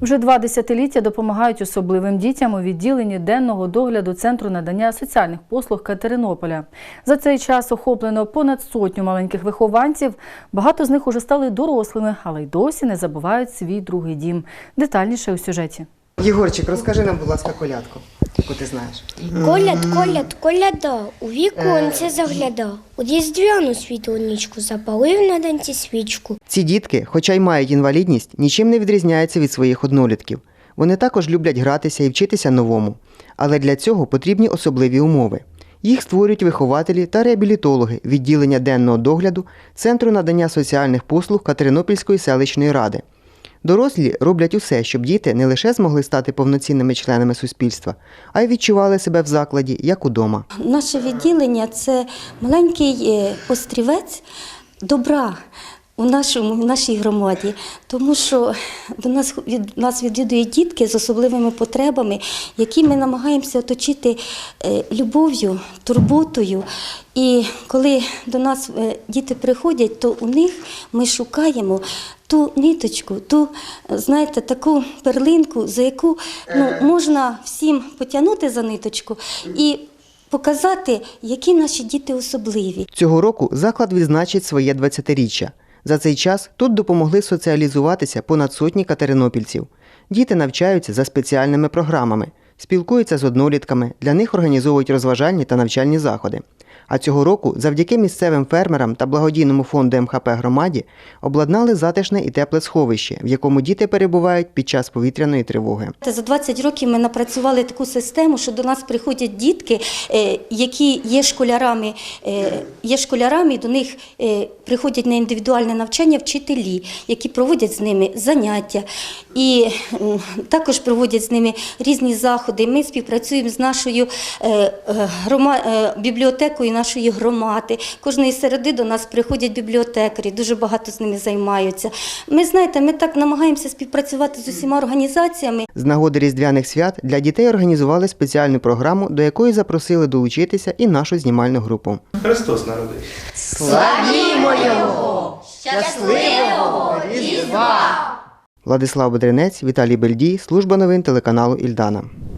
Вже два десятиліття допомагають особливим дітям у відділенні денного догляду Центру надання соціальних послуг Катеринополя. За цей час охоплено понад сотню маленьких вихованців. Багато з них уже стали дорослими, але й досі не забувають свій другий дім. Детальніше у сюжеті. Єгорчик, розкажи нам, будь ласка, колядку, яку ти знаєш. Коляд, коляд, коляда, у віконце заглядав, у різдвяну світлонічку запалив на данці свічку. Ці дітки, хоча й мають інвалідність, нічим не відрізняються від своїх однолітків. Вони також люблять гратися і вчитися новому. Але для цього потрібні особливі умови. Їх створюють вихователі та реабілітологи відділення денного догляду Центру надання соціальних послуг Катеринопільської селищної ради. Дорослі роблять усе, щоб діти не лише змогли стати повноцінними членами суспільства, а й відчували себе в закладі як удома. Наше відділення це маленький е, острівець добра у нашому в нашій громаді, тому що до нас від нас відвідують дітки з особливими потребами, які ми намагаємося оточити е, любов'ю, турботою. І коли до нас е, діти приходять, то у них ми шукаємо ту ниточку, ту, е, знаєте, таку перлинку, за яку ну, можна всім потягнути за ниточку і показати, які наші діти особливі. Цього року заклад відзначить своє 20-річчя. За цей час тут допомогли соціалізуватися понад сотні катеринопільців. Діти навчаються за спеціальними програмами, спілкуються з однолітками, для них організовують розважальні та навчальні заходи. А цього року, завдяки місцевим фермерам та благодійному фонду МХП громаді, обладнали затишне і тепле сховище, в якому діти перебувають під час повітряної тривоги. За 20 років ми напрацювали таку систему, що до нас приходять дітки, е, які є школярами, е, є школярами, і до них е, приходять на індивідуальне навчання вчителі, які проводять з ними заняття. І також проводять з ними різні заходи. Ми співпрацюємо з нашою е, е, грома- е, бібліотекою нашої громади. Кожної середи до нас приходять бібліотекарі, дуже багато з ними займаються. Ми знаєте, ми так намагаємося співпрацювати з усіма організаціями. З нагоди різдвяних свят для дітей організували спеціальну програму, до якої запросили долучитися і нашу знімальну групу. Христос народився. Владислав Бедренець, Віталій Бельдій, служба новин телеканалу Ільдана.